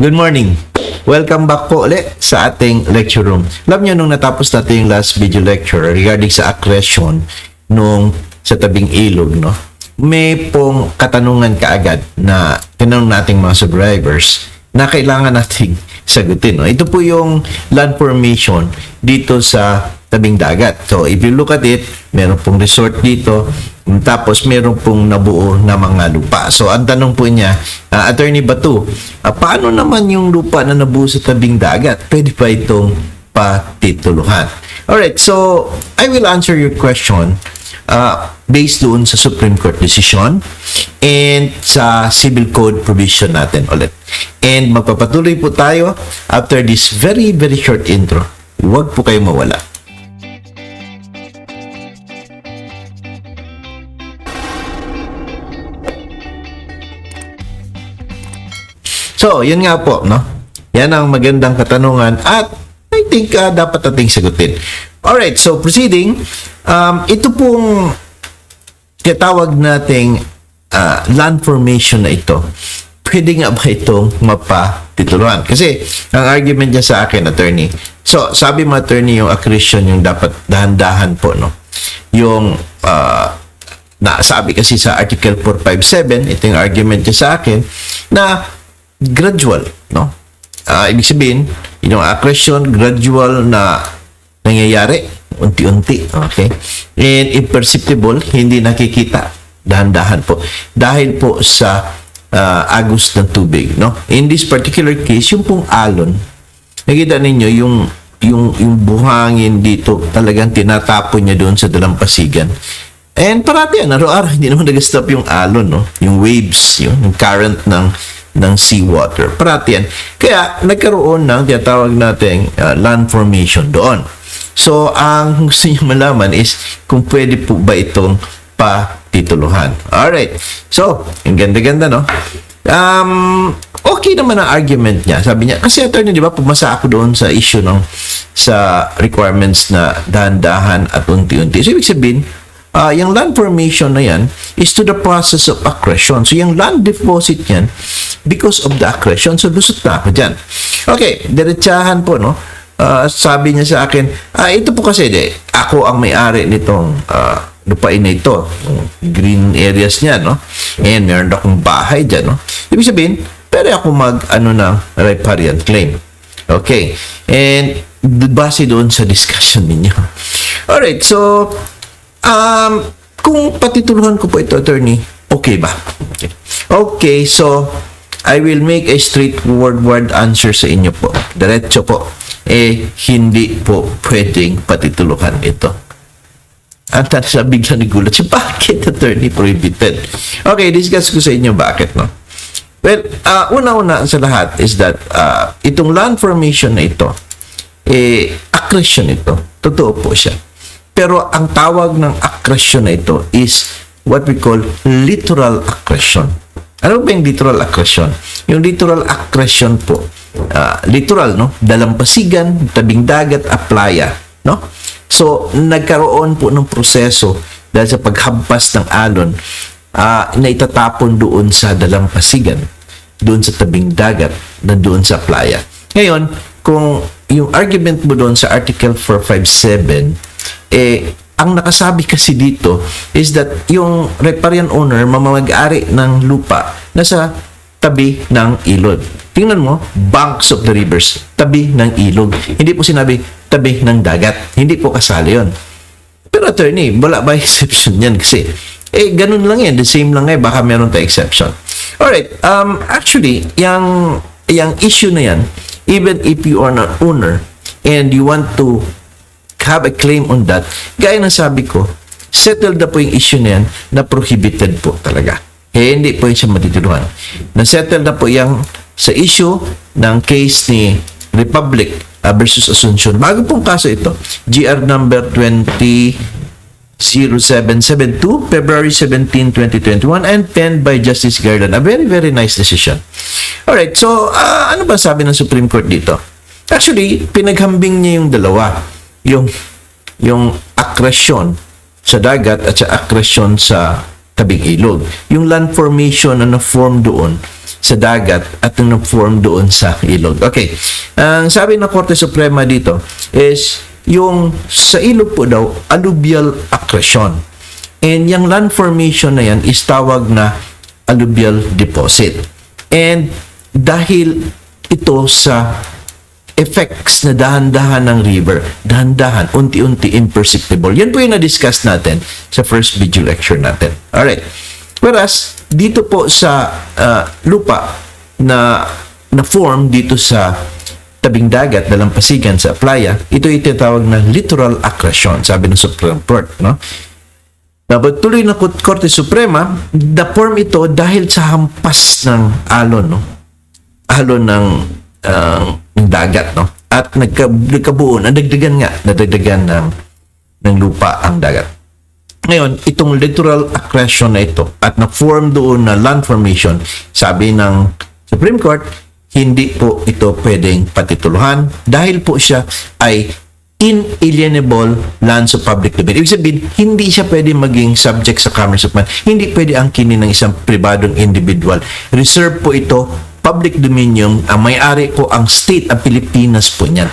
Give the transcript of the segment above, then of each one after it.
Good morning. Welcome back po ulit sa ating lecture room. Alam nyo, nung natapos natin yung last video lecture regarding sa accretion nung sa tabing ilog, no? May pong katanungan kaagad na tinanong nating mga subscribers na kailangan nating sagutin. No? Ito po yung land formation dito sa tabing dagat. So, if you look at it, meron pong resort dito, tapos meron pong nabuo na mga lupa. So, ang tanong po niya, ah, Attorney Batu, ah, paano naman yung lupa na nabuo sa tabing dagat? Pwede ba itong patituluhan? Alright, so I will answer your question uh, based doon sa Supreme Court decision and sa civil code provision natin ulit. And magpapatuloy po tayo after this very, very short intro. Huwag po kayo mawala. So, yun nga po, no? Yan ang magandang katanungan at I think uh, dapat nating sagutin. Alright, so proceeding, um, ito pong tinatawag nating uh, land formation na ito, pwede nga ba itong mapatituluhan? Kasi, ang argument niya sa akin, attorney, so, sabi mo, attorney, yung accretion yung dapat dahan-dahan po, no? Yung, uh, na sabi kasi sa Article 457, ito yung argument niya sa akin, na gradual, no? Ah, ibig sabihin, yung accretion, gradual na nangyayari, unti-unti, okay? And imperceptible, hindi nakikita, dahan-dahan po. Dahil po sa ah, agos ng tubig, no? In this particular case, yung pong alon, nakita ninyo yung yung yung buhangin dito talagang tinatapon niya doon sa dalampasigan. And parati yan, araw-araw, hindi naman nag-stop yung alon, no? Yung waves, yun, yung current ng ng seawater. Parati yan. Kaya, nagkaroon ng tinatawag nating uh, land formation doon. So, ang gusto niyo malaman is kung pwede po ba itong patituluhan. Alright. So, ang ganda-ganda, no? Um, okay naman ang argument niya. Sabi niya, kasi attorney, di ba, pumasa ako doon sa issue ng sa requirements na dahan-dahan at unti-unti. So, ibig sabihin, Ah, yung land formation na yan is to the process of accretion. So, yung land deposit yan, because of the accretion, so lusot na ako dyan. Okay, diretsahan po, no? Ah, sabi niya sa akin, ah, ito po kasi, de, ako ang may-ari nitong ah, lupain na ito. Green areas niya, no? And meron akong bahay dyan, no? Ibig sabihin, pwede ako mag, ano na, riparian claim. Okay. And, base doon sa discussion ninyo. Alright, so, Um, kung patituluhan ko po ito, attorney, okay ba? Okay. Okay, so, I will make a straightforward answer sa inyo po. Diretso po. Eh, hindi po pwedeng patituluhan ito. Ang sa bigla ni gulat siya, bakit attorney prohibited? Okay, discuss ko sa inyo bakit, no? Well, uh, una-una sa lahat is that uh, itong land formation na ito, eh, accretion ito. Totoo po siya. Pero ang tawag ng accretion na ito is what we call littoral accretion. Ano ba yung littoral accretion? Yung littoral accretion po, ah, literal, no? Dalampasigan, tabing dagat, aplaya, no? So, nagkaroon po ng proseso dahil sa paghampas ng alon ah, na itatapon doon sa dalampasigan, doon sa tabing dagat, na doon sa playa. Ngayon, kung yung argument mo doon sa Article 457, eh, ang nakasabi kasi dito is that yung riparian owner mamamag-ari ng lupa nasa tabi ng ilog. Tingnan mo, banks of the rivers, tabi ng ilog. Hindi po sinabi tabi ng dagat. Hindi po kasali yon. Pero attorney, wala ba exception yan kasi? Eh, ganun lang yan. The same lang eh. Baka meron tayo exception. Alright. Um, actually, yung, yung issue na yan, even if you are an owner and you want to have a claim on that, gaya ng sabi ko, settled na po yung issue na yan na prohibited po talaga. Eh, hindi po yun siya matituluhan. Na-settle na po yung sa issue ng case ni Republic uh, versus Asuncion. Bago pong kaso ito, GR number 20 0772, February 17, 2021, and penned by Justice Garland. A very, very nice decision. Alright, so, uh, ano ba sabi ng Supreme Court dito? Actually, pinaghambing niya yung dalawa. Yung, yung accretion sa dagat at sa accretion sa tabing ilog. Yung land formation na na-form doon sa dagat at nang form doon sa ilog. Okay. Ang sabi ng Korte Suprema dito is yung sa ilog po daw alluvial accretion. And yung land formation na yan is tawag na alluvial deposit. And dahil ito sa effects na dahan-dahan ng river, dahan-dahan, unti-unti, imperceptible. Yan po yung na-discuss natin sa first video lecture natin. Alright. Whereas, dito po sa ah, lupa na na-form dito sa tabing dagat, dalampasigan sa playa, ito yung tinatawag na littoral accretion, sabi ng Supreme Court, no? Dapat tuloy Kut- Korte Suprema, na-form ito dahil sa hampas ng alon, no? Alon ng, ng dagat, no? At nagka, nagkabuo, nadagdagan nga, nadagdagan ng, ng lupa ang dagat. Ngayon, itong littoral accretion na ito at na-form doon na land formation, sabi ng Supreme Court, hindi po ito pwedeng patituluhan dahil po siya ay inalienable lands of public domain. Ibig sabihin, hindi siya pwede maging subject sa Commerce of Man. Hindi pwede angkinin ng isang pribadong individual. Reserve po ito, public dominion, ang may-ari po ang state, ang Pilipinas po niyan.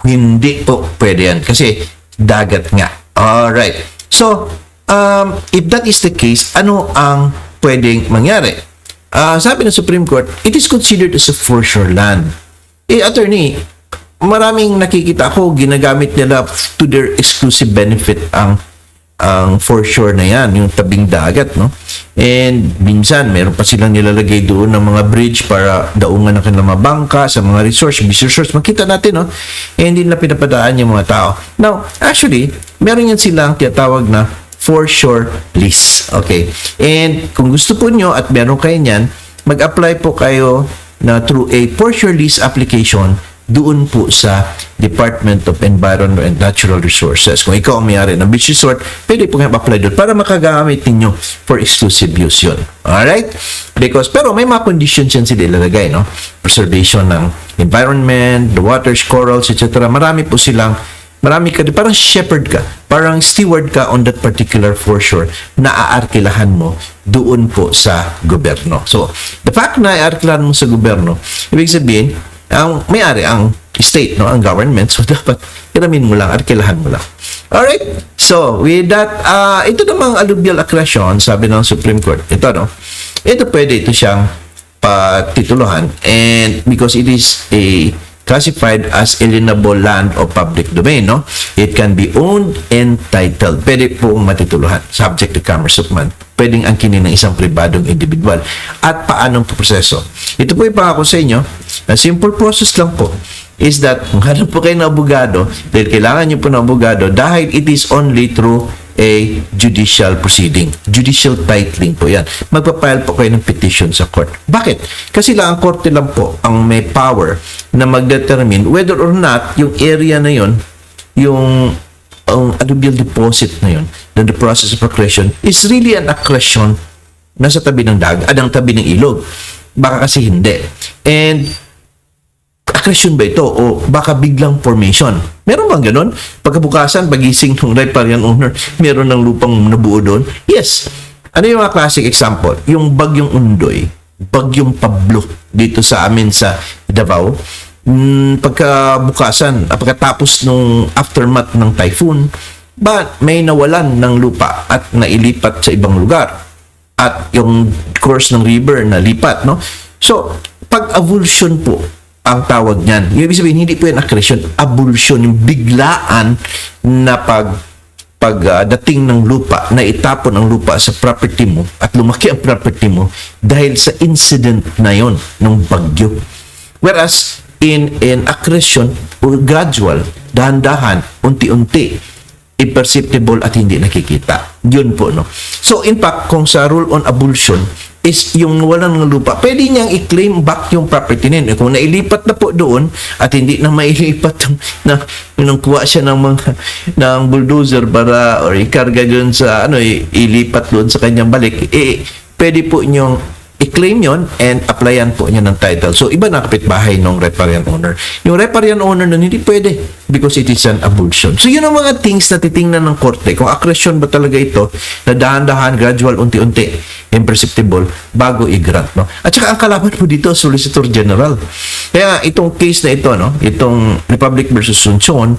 Hindi po pwede yan kasi dagat nga. Alright. So, um, if that is the case, ano ang pwedeng mangyari? Ah, sabi ng Supreme Court, it is considered as a foreshore land. Eh, attorney, maraming nakikita ko, ginagamit nila to their exclusive benefit ang ang foreshore na yan, yung tabing dagat, no? And minsan, meron pa silang nilalagay doon ng mga bridge para daungan ng kanilang mga bangka sa mga resource, business resource. Makita natin, no? Eh, hindi nila pinapadaan yung mga tao. Now, actually, meron yan silang tinatawag na foreshore lease. Okay? And kung gusto po nyo at meron kayo niyan, mag-apply po kayo na through a foreshore lease application doon po sa Department of Environment and Natural Resources. Kung ikaw ang mayari ng beach resort, pwede po kayo apply doon para makagamit ninyo for exclusive use yun. Alright? Because, pero may mga conditions yan sila ilalagay, no? Preservation ng environment, the waters, corals, etc. Marami po silang marami ka, parang shepherd ka, parang steward ka on that particular foreshore na aarkilahan mo doon po sa gobyerno. So, the fact na aarkilahan mo sa gobyerno, ibig sabihin, ang may-ari ang state, no, ang government. So, dapat iramin mo lang, arkilahan mo lang. Alright? So, with that, uh, ito namang alluvial accretion, sabi ng Supreme Court, ito, no? Ito pwede ito siyang patituluhan and because it is a classified as alienable land of public domain, no? It can be owned and titled. Pwede pong matituluhan, subject to commerce of man. Pwedeng angkinin ng isang pribadong individual. At paanong proseso? Ito po yung pangako sa inyo. A simple process lang po is that kung hanap po kayo ng abogado, dahil kailangan nyo po ng abogado, dahil it is only through a judicial proceeding. Judicial titling po yan. Magpapile po kayo ng petition sa court. Bakit? Kasi lang ang korte lang po ang may power na mag-determine whether or not yung area na yon yung ang alluvial deposit na yun, na the process of accretion, is really an accretion nasa tabi ng dagat, adang tabi ng ilog. Baka kasi hindi. And accretion ba ito o baka biglang formation? Meron bang ganun? Pagkabukasan, pagising ng riparian owner, meron ng lupang nabuo doon? Yes. Ano yung mga classic example? Yung bagyong undoy, bagyong Pablo dito sa amin sa Davao. Mm, pagkabukasan, ah, pagkatapos nung aftermath ng typhoon, ba may nawalan ng lupa at nailipat sa ibang lugar? At yung course ng river na lipat, no? So, pag avulsion po, ang tawag niyan. Yung ibig sabihin, hindi po yan accretion, abulsion, yung biglaan na pag pagdating ng lupa, na itapon ang lupa sa property mo at lumaki ang property mo dahil sa incident na yon ng bagyo. Whereas, in in accretion, o gradual, dahan-dahan, unti-unti, imperceptible at hindi nakikita. Yun po, no? So, in fact, kung sa rule on abulsion, is yung walang ng lupa, pwede niyang i-claim back yung property na yun. Kung nailipat na po doon at hindi na mailipat na nung siya ng mga ng bulldozer para or ikarga doon sa ano ilipat doon sa kanyang balik, eh pwede po niyong i-claim yon and applyan po niya ng title. So, iba na kapitbahay ng riparian owner. Yung riparian owner nun, hindi pwede because it is an abortion. So, yun ang mga things na titingnan ng korte. Kung accretion ba talaga ito, na dahan-dahan, gradual, unti-unti, imperceptible, bago i-grant. No? At saka ang kalaban po dito, Solicitor General. Kaya itong case na ito, no? itong Republic versus Sunson,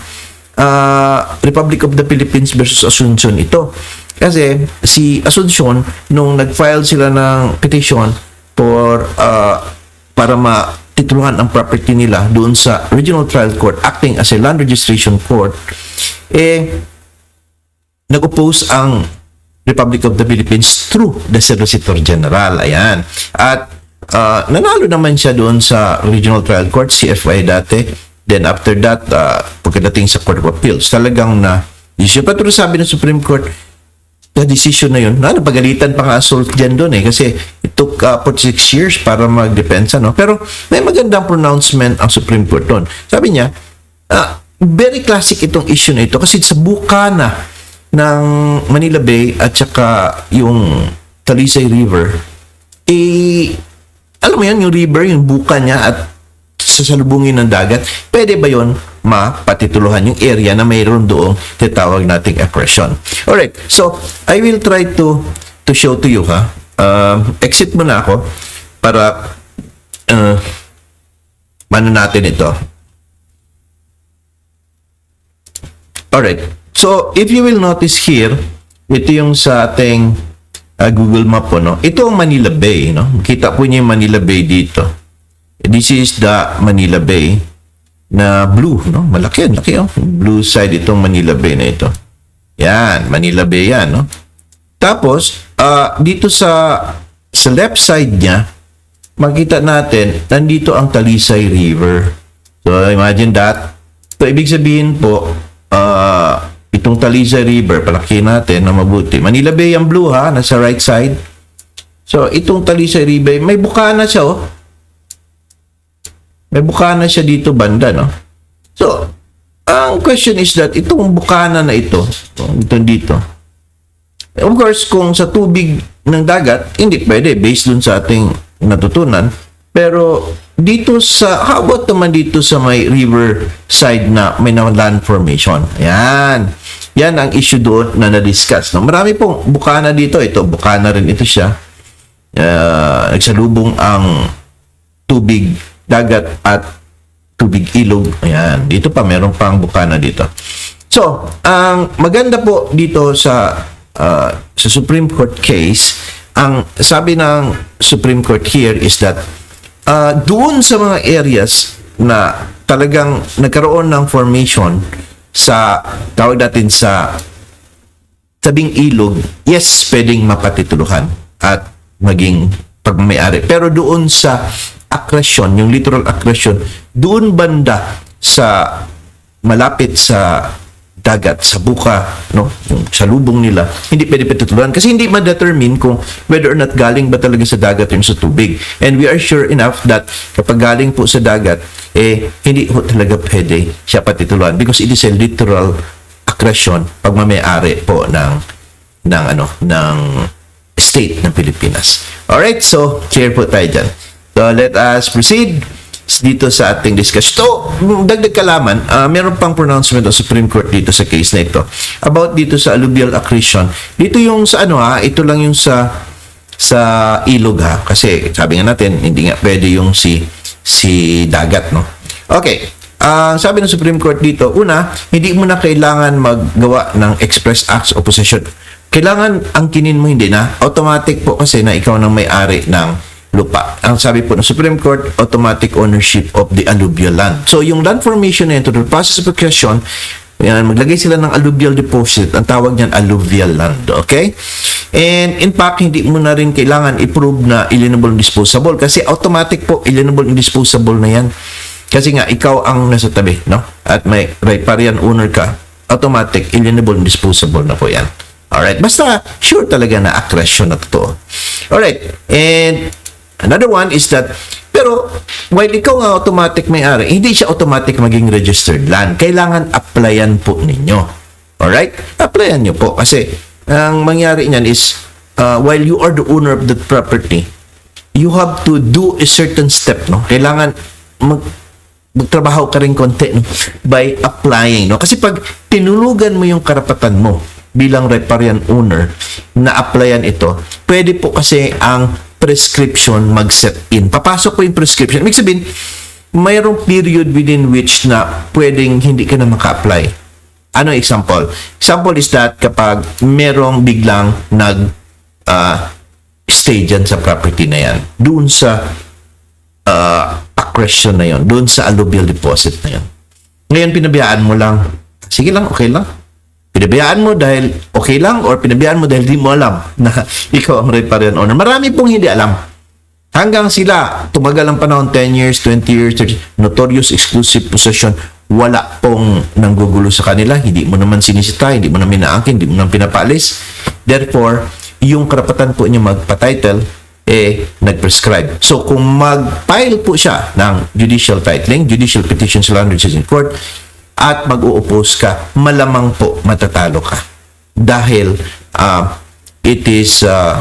ah, Republic of the Philippines versus Asuncion ito. Kasi si Asuncion, nung nag-file sila ng petition for uh, para matituluhan ang property nila doon sa Regional Trial Court acting as a land registration court, eh, nag-oppose ang Republic of the Philippines through the Solicitor General. Ayan. At uh, nanalo naman siya doon sa Regional Trial Court, CFI dati. Then after that, uh, pagkadating sa Court of Appeals, talagang na issue. Pero sabi ng Supreme Court, the decision na yun, na napagalitan pa nga assault dyan doon eh, kasi it took uh, 46 years para magdepensa, no? Pero may magandang pronouncement ang Supreme Court doon. Sabi niya, ah, very classic itong issue na ito kasi sa bukana ng Manila Bay at saka yung Talisay River, eh, alam mo yan, yung river, yung buka niya at sasalubungin ng dagat, pwede ba yon mapatituluhan yung area na mayroon doong tinatawag nating accretion. Alright, so I will try to to show to you ha. Um, exit muna ako para uh, mano natin ito. Alright, so if you will notice here, ito yung sa ating uh, Google Map po, no? Ito ang Manila Bay, no? Kita po niyo yung Manila Bay dito. This is the Manila Bay na blue, no? Malaki laki oh. Blue side itong Manila Bay na ito. Yan, Manila Bay yan, no? Tapos, ah, dito sa sa left side niya, makita natin, nandito ang Talisay River. So, imagine that. So, ibig sabihin po, ah, itong Talisay River, palaki natin na mabuti. Manila Bay ang blue ha, nasa right side. So, itong Talisay River, may bukana siya oh. May bukana siya dito banda, no? So, ang question is that itong bukana na ito, ito dito, of course, kung sa tubig ng dagat, hindi pwede based dun sa ating natutunan. Pero dito sa, how about naman dito sa may river side na may na land formation? Yan. Yan ang issue doon na na-discuss. No? Marami pong bukana dito. Ito, bukana rin ito siya. Uh, nagsalubong ang tubig dagat at tubig ilog. Ayan. Dito pa, meron pang bukana dito. So, ang maganda po dito sa uh, sa Supreme Court case, ang sabi ng Supreme Court here is that uh, doon sa mga areas na talagang nagkaroon ng formation sa tawag natin sa tabing ilog, yes, pwedeng mapatituluhan at maging pagmamayari. Pero doon sa accretion, yung literal accretion, doon banda sa malapit sa dagat, sa buka, no, yung sa lubong nila, hindi pwede patutuluan kasi hindi ma-determine kung whether or not galing ba talaga sa dagat yung sa tubig. And we are sure enough that kapag galing po sa dagat, eh, hindi ho talaga pwede siya patituluan because it is a literal accretion pagmamayari po ng ng ano ng state ng Pilipinas. Alright, so clear po tayo dyan. So let us proceed dito sa ating discussion. So, dagdag kalaman, uh, meron pang pronouncement ng Supreme Court dito sa case na ito about dito sa alluvial accretion. Dito yung sa ano ha, ito lang yung sa sa ilog ha kasi sabi nga natin hindi nga pwede yung si si dagat no. Okay. Ang sabi ng Supreme Court dito, una, hindi mo na kailangan maggawa ng express acts of possession. Kailangan ang kinin mo hindi na automatic po kasi na ikaw nang may-ari ng lupa. Ang sabi po ng Supreme Court, automatic ownership of the alluvial land. So, yung land formation na ito, the process of accretion, yan, maglagay sila ng alluvial deposit. Ang tawag niyan, alluvial land. Okay? And in fact, hindi mo na rin kailangan i-prove na alienable and disposable kasi automatic po, alienable and disposable na yan. Kasi nga, ikaw ang nasa tabi, no? At may riparian owner ka, automatic, alienable and disposable na po yan. Alright? Basta, sure talaga na accretion na totoo. Alright. And Another one is that, pero while ikaw nga automatic may-ari, hindi siya automatic maging registered land. Kailangan applyan po ninyo. Alright? Applyan nyo po. Kasi, ang mangyari niyan is, uh, while you are the owner of that property, you have to do a certain step, no? Kailangan mag magtrabaho ka rin konti no? by applying, no? Kasi pag tinulugan mo yung karapatan mo bilang riparian owner na applyan ito, pwede po kasi ang prescription mag-set in. Papasok po yung prescription. Ibig sabihin, mayroong period within which na pwedeng hindi ka na maka-apply. Ano example? Example is that kapag merong biglang nag ah, stay dyan sa property na yan, doon sa uh, accretion na yon, doon sa alluvial deposit na yon. Ngayon, pinabiyaan mo lang. Sige lang, okay lang. Pinabiyaan mo dahil okay lang or pinabiyaan mo dahil di mo alam na ikaw ang riparian owner. Marami pong hindi alam. Hanggang sila, tumagal ang panahon, 10 years, 20 years, 30, notorious exclusive possession, wala pong nanggugulo sa kanila, hindi mo naman sinisita, hindi mo naman inaangkin, hindi mo naman pinapaalis. Therefore, yung karapatan po niya magpa-title, eh, nag-prescribe. So, kung mag-file po siya ng judicial titling, judicial petition sa land in court, at mag-uupos ka, malamang po matatalo ka. Dahil ah, it is uh,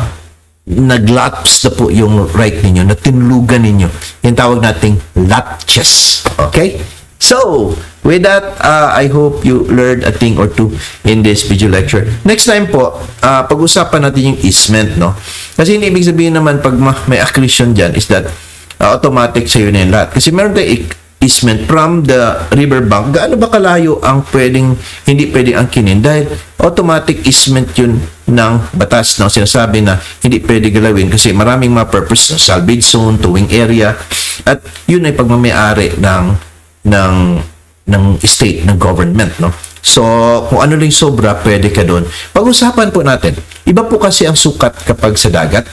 naglaps na po yung right ninyo, na tinulugan ninyo. Yung tawag nating latches. Okay? So, with that, uh, I hope you learned a thing or two in this video lecture. Next time po, uh, pag-usapan natin yung easement, no? Kasi hindi ibig sabihin naman pag ma- may accretion dyan is that uh, automatic sa'yo na yung lahat. Kasi meron tayong easement from the riverbank. Gaano ba kalayo ang pwedeng, hindi pwedeng angkinin? Dahil automatic easement yun ng batas na sinasabi na hindi pwede galawin kasi maraming mga purpose, salvage zone, towing area, at yun ay pagmamayari ng ng ng state, ng government, no? So, kung ano lang sobra, pwede ka doon. Pag-usapan po natin, iba po kasi ang sukat kapag sa dagat.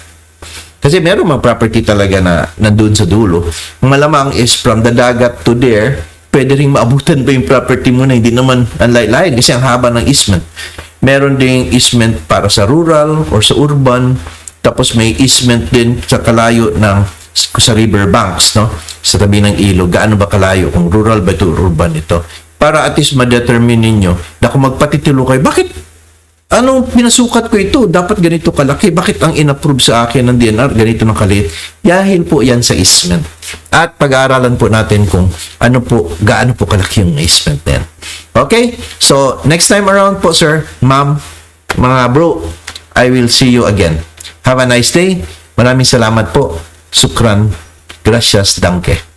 Kasi meron mga property talaga na nandun sa dulo. Ang malamang is from the dagat to there, pwede rin maabutan pa yung property mo na hindi naman ang lain kasi ang haba ng easement. Meron ding easement para sa rural or sa urban. Tapos may easement din sa kalayo ng sa river banks, no? Sa tabi ng ilog. Gaano ba kalayo? Kung rural ba ito, urban ito? Para at least ma-determine ninyo na kung magpatitulo kayo, bakit Anong pinasukat ko ito? Dapat ganito kalaki. Bakit ang inapprove sa akin ng DNR ganito ng kalit? Dahil po yan sa easement. At pag-aaralan po natin kung ano po, gaano po kalaki yung easement na yan. Okay? So, next time around po, sir, ma'am, mga bro, I will see you again. Have a nice day. Maraming salamat po. Sukran. Gracias. Danke.